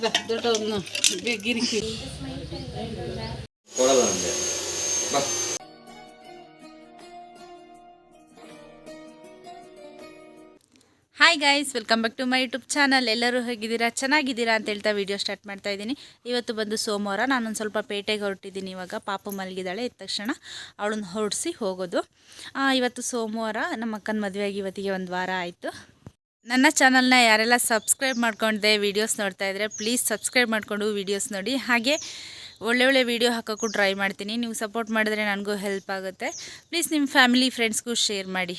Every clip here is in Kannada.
Hi guys welcome back to my YouTube channel ಎಲ್ಲರೂ ಹೇಗಿದ್ದೀರಾ? ಚೆನ್ನಾಗಿದ್ದೀರಾ ಅಂತ ಹೇಳ್ತಾ ವಿಡಿಯೋ ಸ್ಟಾರ್ಟ್ ಮಾಡ್ತಾ ಇದ್ದೀನಿ. ಇವತ್ತು ಬಂದು ಸೋಮವಾರ. ನಾನೊಂದು ಸ್ವಲ್ಪ ಪೇಟೆಗೆ ಹೊರಟಿದ್ದೀನಿ ಇವಾಗ. ಪಾಪು ಮಲಗಿದ್ದಾಳೆ. ಇದ್ದ ತಕ್ಷಣ ಅವಳನ್ನ ಹೊರಡಿಸಿ ಹೋಗೋದು. ಇವತ್ತು ಸೋಮವಾರ ನಮ್ಮ ಅಕ್ಕನ ಮದುವೆಯಾಗಿ ಇವತ್ತಿಗೆ ಒಂದು ವಾರ ಆಯಿತು. ನನ್ನ ಚಾನಲ್ನ ಯಾರೆಲ್ಲ ಸಬ್ಸ್ಕ್ರೈಬ್ ಮಾಡ್ಕೊಂಡೆ ವೀಡಿಯೋಸ್ ನೋಡ್ತಾ ಇದ್ದರೆ ಪ್ಲೀಸ್ ಸಬ್ಸ್ಕ್ರೈಬ್ ಮಾಡಿಕೊಂಡು ವೀಡಿಯೋಸ್ ನೋಡಿ. ಹಾಗೆ ಒಳ್ಳೆ ಒಳ್ಳೆ ವೀಡಿಯೋ ಹಾಕೋಕ್ಕೂ ಟ್ರೈ ಮಾಡ್ತೀನಿ. ನೀವು ಸಪೋರ್ಟ್ ಮಾಡಿದ್ರೆ ನನಗೂ ಹೆಲ್ಪ್ ಆಗುತ್ತೆ. ಪ್ಲೀಸ್ ನಿಮ್ಮ ಫ್ಯಾಮಿಲಿ ಫ್ರೆಂಡ್ಸ್ಗೂ ಶೇರ್ ಮಾಡಿ.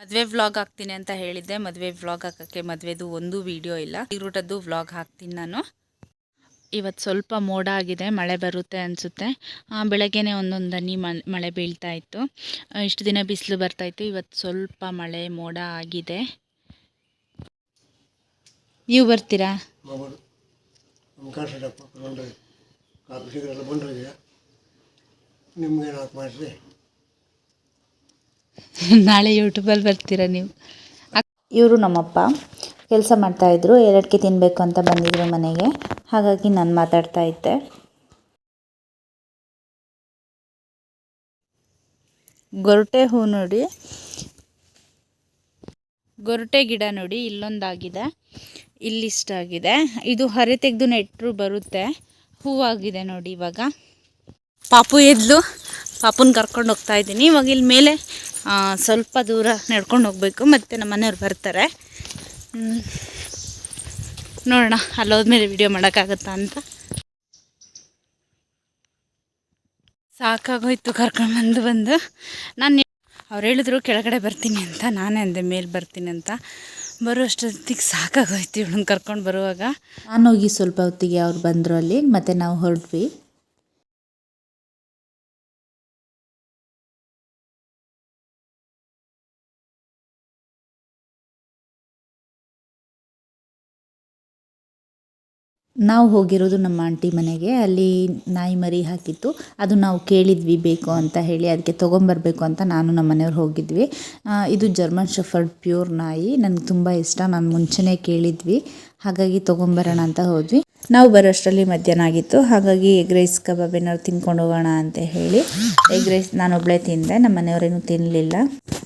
ಮದುವೆ ವ್ಲಾಗ್ ಹಾಕ್ತೀನಿ ಅಂತ ಹೇಳಿದ್ದೆ. ಮದುವೆ ವ್ಲಾಗ್ ಹಾಕೋಕ್ಕೆ ಮದುವೆದು ಒಂದು ವೀಡಿಯೋ ಇಲ್ಲ. ಈ ರೂಟದ್ದು ವ್ಲಾಗ್ ಹಾಕ್ತೀನಿ ನಾನು. ಇವತ್ತು ಸ್ವಲ್ಪ ಮೋಡ ಆಗಿದೆ. ಮಳೆ ಬರುತ್ತೆ ಅನಿಸುತ್ತೆ. ಬೆಳಗ್ಗೆನೇ ಒಂದೊಂದು ಹನಿ ಮಳೆ ಬೀಳ್ತಾ ಇತ್ತು. ಇಷ್ಟು ದಿನ ಬಿಸಿಲು ಬರ್ತಾಯಿತ್ತು ಇವತ್ತು ಸ್ವಲ್ಪ ಮಳೆ, ಮೋಡ ಆಗಿದೆ ನೀವು ಬರ್ತೀರಾ ಮಗಳು ನಮ್ಮ ಕಾಸಡಪ್ಪ ಬಂದ್ರಿ ಕಾಪಿ ಸಿಗರೆಲ್ಲ ಬಂದ್ರಿಗೆ ನಿಮ್ಗೆ ಏನಾದ್ರು ಬರ್ತೀರಾ ನಾಳೆ ಯೂಟ್ಯೂಬಲ್ಲಿ ಬರ್ತೀರಾ ನೀವು? ಇವರು ನಮ್ಮಪ್ಪ ಕೆಲಸ ಮಾಡ್ತಾಯಿದ್ರು ಎರಡಕ್ಕೆ ತಿನ್ನಬೇಕು ಅಂತ ಬಂದಿದ್ರು ಮನೆಗೆ. ಹಾಗಾಗಿ ನಾನು ಮಾತಾಡ್ತಾ ಇದ್ದೆ. ಗೊರಟೆ ಹೂ ನೋಡಿ. ಗೊರಟೆ ಗಿಡ ನೋಡಿ ಇಲ್ಲೊಂದಾಗಿದೆ. ಇಲ್ಲಿಷ್ಟಾಗಿದೆ ಇದು ಹರೆ ತೆಗೆದು ನೆಟ್ಟರು ಬರುತ್ತೆ. ಹೂವಾಗಿದೆ ನೋಡಿ ಇವಾಗ. ಪಾಪು ಎದ್ಲು. ಪಾಪುನ ಕರ್ಕೊಂಡು ಹೋಗ್ತಾ ಇದ್ದೀನಿ. ಇವಾಗ ಇಲ್ಲಿ ಮೇಲೆ ಸ್ವಲ್ಪ ದೂರ ನಡ್ಕೊಂಡು ಹೋಗಬೇಕು. ಮತ್ತು ನಮ್ಮ ಮನೆಯವ್ರು ಬರ್ತಾರೆ. ನೋಡಣ ಅಲ್ಲೋದ್ಮೇಲೆ ವಿಡಿಯೋ ಮಾಡೋಕ್ಕಾಗತ್ತಾ ಅಂತ. ಸಾಕಾಗೋಯ್ತು ಕರ್ಕೊಂಡು ಬಂದು ಬಂದು. ನಾನು ಅವ್ರು ಹೇಳಿದ್ರು, ಕೆಳಗಡೆ ಬರ್ತೀನಿ ಅಂತ. ನಾನೇ ಅಂದೆ, ಮೇಲೆ ಬರ್ತೀನಿ ಅಂತ. ಬರೋ ಅಷ್ಟೊತ್ತಿಗೆ ಸಾಕಾಗೋಯ್ತು ಇವಳನ್ನ ಕರ್ಕೊಂಡು ಬರುವಾಗ. ನಾನು ಹೋಗಿ ಸ್ವಲ್ಪ ಹೊತ್ತಿಗೆ ಅವ್ರು ಬಂದರು ಅಲ್ಲಿ, ಮತ್ತು ನಾವು ಹೊರಟ್ವಿ. ನಾವು ಹೋಗಿರೋದು ನಮ್ಮ ಆಂಟಿ ಮನೆಗೆ, ಅಲ್ಲಿ ನಾಯಿ ಮರಿ ಹಾಕಿತ್ತು. ಅದು ನಾವು ಕೇಳಿದ್ವಿ, ಬೇಕು ಅಂತ ಹೇಳಿ ಅದಕ್ಕೆ ತೊಗೊಂಬರ್ಬೇಕು ಅಂತ ನಾನು ನಮ್ಮ ಮನೆಯವ್ರು ಹೋಗಿದ್ವಿ. ಇದು ಜರ್ಮನ್ ಶಫರ್ಡ್ ಪ್ಯೂರ್ ನಾಯಿ. ನನಗೆ ತುಂಬ ಇಷ್ಟ, ನಾನು ಮುಂಚೆನೇ ಕೇಳಿದ್ವಿ. ಹಾಗಾಗಿ ತೊಗೊಂಬರೋಣ ಅಂತ ಹೋದ್ವಿ. ನಾವು ಬರೋಷ್ಟರಲ್ಲಿ ಮಧ್ಯಾಹ್ನ ಆಗಿತ್ತು. ಹಾಗಾಗಿ ಎಗ್ ರೈಸ್ ಕಬಾಬ್ ಏನಾದ್ರು ತಿನ್ಕೊಂಡು ಹೋಗೋಣ ಅಂತ ಹೇಳಿ. ಎಗ್ ರೈಸ್ ನಾನೊಬ್ಬಳೇ ತಿಂದೆ, ನಮ್ಮ ಮನೆಯವರೇನು ತಿನ್ನಲಿಲ್ಲ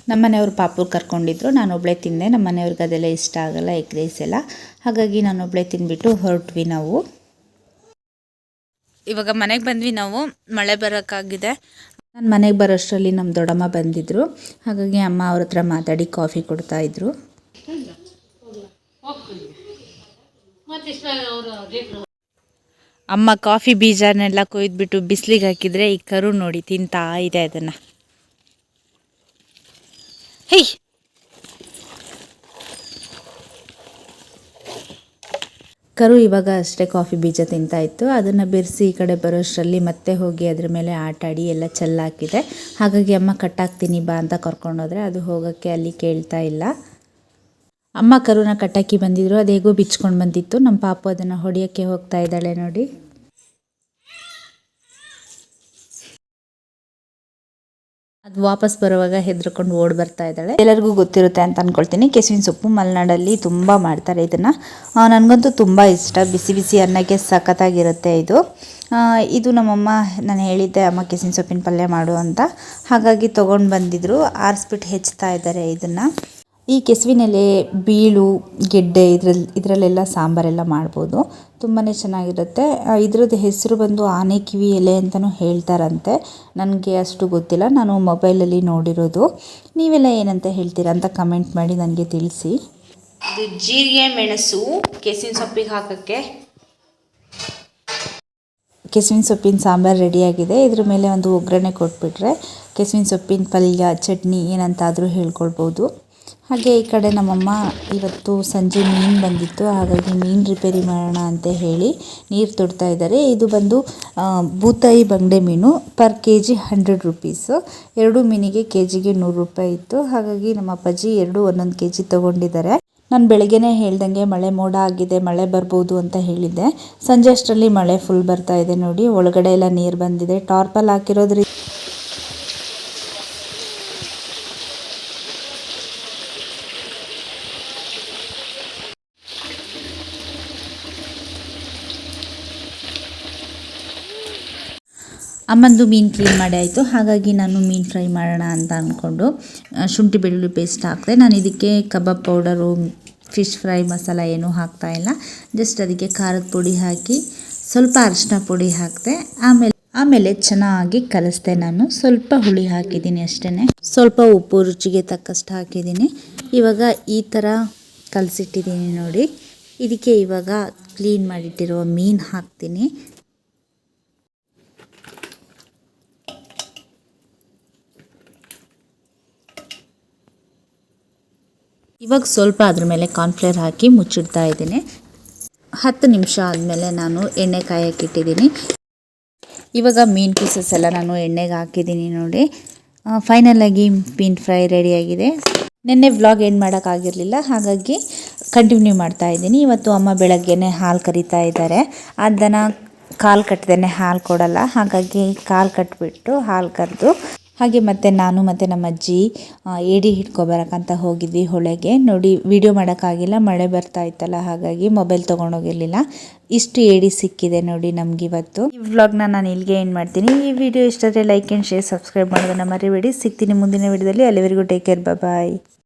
ನಮ್ಮ ಮನೆಯವರು ಪಾಪು ಕರ್ಕೊಂಡಿದ್ರು ನಾನು ನಾನೊಬ್ಬಳೇ ತಿಂದೆ. ನಮ್ಮ ಮನೆಯವ್ರಿಗೆ ಅದೆಲ್ಲ ಇಷ್ಟ ಆಗಲ್ಲ ಎಗ್ ರೈಸ್ ಎಲ್ಲ. ಹಾಗಾಗಿ ನಾನೊಬ್ಬಳೇ ತಿಂದ್ಬಿಟ್ಟು ಹೊರಟ್ವಿ ನಾವು. ಇವಾಗ ಮನೆಗೆ ಬಂದ್ವಿ ನಾವು ಮಳೆ ಬರೋಕ್ಕಾಗಿದೆ. ನಾನು ಮನೆಗೆ ಬರೋಷ್ಟರಲ್ಲಿ ನಮ್ಮ ದೊಡ್ಡಮ್ಮ ಬಂದಿದ್ದರು ಹಾಗಾಗಿ ಅಮ್ಮ ಅವ್ರ ಹತ್ರ ಮಾತಾಡಿ ಕಾಫಿ ಕೊಡ್ತಾ ಇದ್ರು. ಅಮ್ಮ ಕಾಫಿ ಬೀಜನೆಲ್ಲ ಕೊಯ್ದುಬಿಟ್ಟು ಬಿಸಿಲಿಗೆ ಹಾಕಿದ್ರೆ ಈ ಕರು ನೋಡಿ ತಿಂತಾ ಇದೆ ಅದನ್ನು. ಹೇ ಕರು ಇವಾಗ ಅಷ್ಟೇ ಕಾಫಿ ಬೀಜ ತಿಂತಾ ಇತ್ತು. ಅದನ್ನು ಬೆರೆಸಿ ಈ ಕಡೆ ಬರೋಷ್ಟರಲ್ಲಿ ಮತ್ತೆ ಹೋಗಿ ಅದ್ರ ಮೇಲೆ ಆಟಾಡಿ ಎಲ್ಲ ಚೆಲ್ಲಾಕಿದೆ. ಹಾಗಾಗಿ ಅಮ್ಮ ಕಟ್ಟಾಕ್ತೀನಿ ಬಾ ಅಂತ ಕರ್ಕೊಂಡೋದ್ರೆ ಅದು ಹೋಗೋಕ್ಕೆ ಅಲ್ಲಿ ಕೇಳ್ತಾ ಇಲ್ಲ. ಅಮ್ಮ ಕರುನ ಕಟ್ಟಾಕಿ ಬಂದಿದ್ರು. ಅದು ಹೇಗೋ ಬಿಚ್ಕೊಂಡು ಬಂದಿತ್ತು. ನಮ್ಮ ಪಾಪು ಅದನ್ನು ಹೊಡೆಯೋಕ್ಕೆ ಹೋಗ್ತಾ ಇದ್ದಾಳೆ ನೋಡಿ. ಅದು ವಾಪಸ್ ಬರುವಾಗ ಹೆದರ್ಕೊಂಡು ಓಡ್ ಬರ್ತಾ ಇದ್ದಾಳೆ. ಎಲ್ಲರಿಗೂ ಗೊತ್ತಿರುತ್ತೆ ಅಂತ ಅನ್ಕೊಳ್ತೀನಿ. ಕೆಸುವಿನ ಸೊಪ್ಪು ಮಲೆನಾಡಲ್ಲಿ ತುಂಬ ಮಾಡ್ತಾರೆ ಇದನ್ನು. ನನಗಂತೂ ತುಂಬ ಇಷ್ಟ. ಬಿಸಿ ಬಿಸಿ ಅನ್ನಕ್ಕೆ ಸಖತ್ತಾಗಿರುತ್ತೆ ಇದು. ಇದು ನಮ್ಮಮ್ಮ, ನಾನು ಹೇಳಿದ್ದೆ, ಅಮ್ಮ ಕೆಸಿನ ಸೊಪ್ಪಿನ ಪಲ್ಯ ಮಾಡು ಅಂತ. ಹಾಗಾಗಿ ತೊಗೊಂಡು ಬಂದಿದ್ರು. ಆರಿಸ್ಬಿಟ್ಟು ಹೆಚ್ಚುತ್ತಾ ಇದ್ದಾರೆ ಇದನ್ನು. ಈ ಕೆಸುವಿನೆಲೆ ಬೀಳು ಗೆಡ್ಡೆ ಇದ್ರಲ್ಲಿ ಇದರಲ್ಲೆಲ್ಲ ಸಾಂಬಾರೆಲ್ಲ ಮಾಡ್ಬೋದು. ತುಂಬಾ ಚೆನ್ನಾಗಿರುತ್ತೆ. ಇದ್ರದ್ದು ಹೆಸರು ಬಂದು ಆನೆ ಕಿವಿ ಎಲೆ ಅಂತಲೂ ಹೇಳ್ತಾರಂತೆ. ನನಗೆ ಅಷ್ಟು ಗೊತ್ತಿಲ್ಲ. ನಾನು ಮೊಬೈಲಲ್ಲಿ ನೋಡಿರೋದು. ನೀವೆಲ್ಲ ಏನಂತ ಹೇಳ್ತೀರಾ ಅಂತ ಕಮೆಂಟ್ ಮಾಡಿ ನನಗೆ ತಿಳಿಸಿ. ಇದು ಜೀರಿಗೆ ಮೆಣಸು ಕೆಸುವಿನ ಸೊಪ್ಪಿಗೆ ಹಾಕೋಕ್ಕೆ. ಕೆಸುವಿನ ಸೊಪ್ಪಿನ ಸಾಂಬಾರು ರೆಡಿಯಾಗಿದೆ. ಇದ್ರ ಮೇಲೆ ಒಂದು ಒಗ್ಗರಣೆ ಕೊಟ್ಬಿಟ್ರೆ ಕೆಸುವಿನ ಸೊಪ್ಪಿನ ಪಲ್ಯ ಚಟ್ನಿ ಏನಂತಾದರೂ ಹೇಳ್ಕೊಳ್ಬೋದು. ಹಾಗೆ ಈ ಕಡೆ ನಮ್ಮಮ್ಮ ಇವತ್ತು ಸಂಜೆ ಮೀನು ಬಂದಿತ್ತು, ಹಾಗಾಗಿ ಮೀನು ರಿಪೇರಿ ಮಾಡೋಣ ಅಂತ ಹೇಳಿ ನೀರು ತೊಡ್ತಾ ಇದ್ದಾರೆ. ಇದು ಬಂದು ಬೂತಾಯಿ ಬಂಗಡೆ ಮೀನು per K G hundred rupees. ಎರಡು ಮೀನಿಗೆ ಕೆ ಜಿಗೆ ನೂರು ರೂಪಾಯಿ ಇತ್ತು. ಹಾಗಾಗಿ ನಮ್ಮ ಅಪ್ಪಾಜಿ ಎರಡು ಒಂದೊಂದು ಕೆ ಜಿ ತೊಗೊಂಡಿದ್ದಾರೆ. ನಾನು ಬೆಳಗ್ಗೆನೇ ಹೇಳ್ದಂಗೆ ಮಳೆ ಮೋಡ ಆಗಿದೆ, ಮಳೆ ಬರ್ಬೋದು ಅಂತ ಹೇಳಿದ್ದೆ. ಸಂಜೆ ಅಷ್ಟರಲ್ಲಿ ಮಳೆ ಫುಲ್ ಬರ್ತಾ ಇದೆ ನೋಡಿ. ಒಳಗಡೆ ಎಲ್ಲ ನೀರು ಬಂದಿದೆ. ಟಾರ್ಪಲ್ ಹಾಕಿರೋದ್ರಿಂದ ಅಮ್ಮಂದು ಮೀನು ಕ್ಲೀನ್ ಮಾಡಿ ಆಯಿತು. ಹಾಗಾಗಿ ನಾನು ಮೀನು ಫ್ರೈ ಮಾಡೋಣ ಅಂತ ಅಂದ್ಕೊಂಡು ಶುಂಠಿ ಬೆಳ್ಳುಳ್ಳಿ ಪೇಸ್ಟ್ ಹಾಕಿದೆ. ನಾನು ಇದಕ್ಕೆ ಕಬಾಬ್ ಪೌಡರು ಫಿಶ್ ಫ್ರೈ ಮಸಾಲ ಏನೂ ಹಾಕ್ತಾ ಇಲ್ಲ. ಜಸ್ಟ್ ಅದಕ್ಕೆ ಖಾರದ ಪುಡಿ ಹಾಕಿ, ಸ್ವಲ್ಪ ಅರಿಶಿನ ಪುಡಿ ಹಾಕಿದೆ. ಆಮೇಲೆ ಆಮೇಲೆ ಚೆನ್ನಾಗಿ ಕಲಿಸ್ದೆ ನಾನು. ಸ್ವಲ್ಪ ಹುಳಿ ಹಾಕಿದ್ದೀನಿ ಅಷ್ಟೇ ಸ್ವಲ್ಪ ಉಪ್ಪು ರುಚಿಗೆ ತಕ್ಕಷ್ಟು ಹಾಕಿದ್ದೀನಿ. ಇವಾಗ ಈ ಥರ ಕಲಸಿಟ್ಟಿದ್ದೀನಿ ನೋಡಿ. ಇದಕ್ಕೆ ಇವಾಗ ಕ್ಲೀನ್ ಮಾಡಿಟ್ಟಿರುವ ಮೀನು ಹಾಕ್ತೀನಿ. ಇವಾಗ ಸ್ವಲ್ಪ ಅದ್ರ ಮೇಲೆ ಕಾರ್ನ್ಫ್ಲೇರ್ ಹಾಕಿ ಮುಚ್ಚಿಡ್ತಾ ಇದ್ದೀನಿ. ಹತ್ತು ನಿಮಿಷ ಆದಮೇಲೆ ನಾನು ಎಣ್ಣೆ ಕಾಯಕ್ಕೆ ಇಟ್ಟಿದ್ದೀನಿ. ಇವಾಗ ಮೀನ್ ಪೀಸಸ್ ಎಲ್ಲ ನಾನು ಎಣ್ಣೆಗೆ ಹಾಕಿದ್ದೀನಿ ನೋಡಿ. ಫೈನಲಾಗಿ ಮೀನ್ ಫ್ರೈ ರೆಡಿಯಾಗಿದೆ ನಿನ್ನೆ ವ್ಲಾಗ್ ಏನು ಮಾಡೋಕ್ಕಾಗಿರಲಿಲ್ಲ ಹಾಗಾಗಿ ಕಂಟಿನ್ಯೂ ಮಾಡ್ತಾ ಇದ್ದೀನಿ. ಇವತ್ತು ಅಮ್ಮ ಬೆಳಗ್ಗೆನೇ ಹಾಲು ಕರಿತಾ ಇದ್ದಾರೆ. ಅದನ್ನು ದನ ಕಾಲು ಕಟ್ಟದೇನೆ ಹಾಲು ಕೊಡಲ್ಲ, ಹಾಗಾಗಿ ಕಾಲು ಕಟ್ಬಿಟ್ಟು ಹಾಲು ಕರೆದು ಹಾಗೆ ಮತ್ತೆ ನಾನು ಮತ್ತು ನಮ್ಮ ಅಜ್ಜಿ ಏಡಿ ಹಿಡ್ಕೊಬರಕ್ಕಂತ ಹೋಗಿದ್ವಿ ಹೊಳೆಗೆ. ನೋಡಿ ವಿಡಿಯೋ ಮಾಡೋಕ್ಕಾಗಿಲ್ಲ, ಮಳೆ ಬರ್ತಾ ಇತ್ತಲ್ಲ, ಹಾಗಾಗಿ ಮೊಬೈಲ್ ತೊಗೊಂಡೋಗಿರಲಿಲ್ಲ. ಇಷ್ಟು ಏಡಿ ಸಿಕ್ಕಿದೆ ನೋಡಿ ನಮಗಿವತ್ತು. ಈ ವ್ಲಾಗ್ನ ನಾನು ಇಲ್ಲಿಗೆ ಏನು ಮಾಡ್ತೀನಿ. ಈ ವಿಡಿಯೋ ಇಷ್ಟಾದರೆ ಲೈಕ್ ಆ್ಯಂಡ್ ಶೇರ್ ಸಬ್ಸ್ಕ್ರೈಬ್ ಮಾಡೋದನ್ನು ಮರಿಬೇಡಿ. ಸಿಗ್ತೀನಿ ಮುಂದಿನ ವಿಡಿಯೋದಲ್ಲಿ ಅಲ್ಲಿವರೆಗೂ ಟೇಕ್ ಕೇರ್ ಬಾಯ್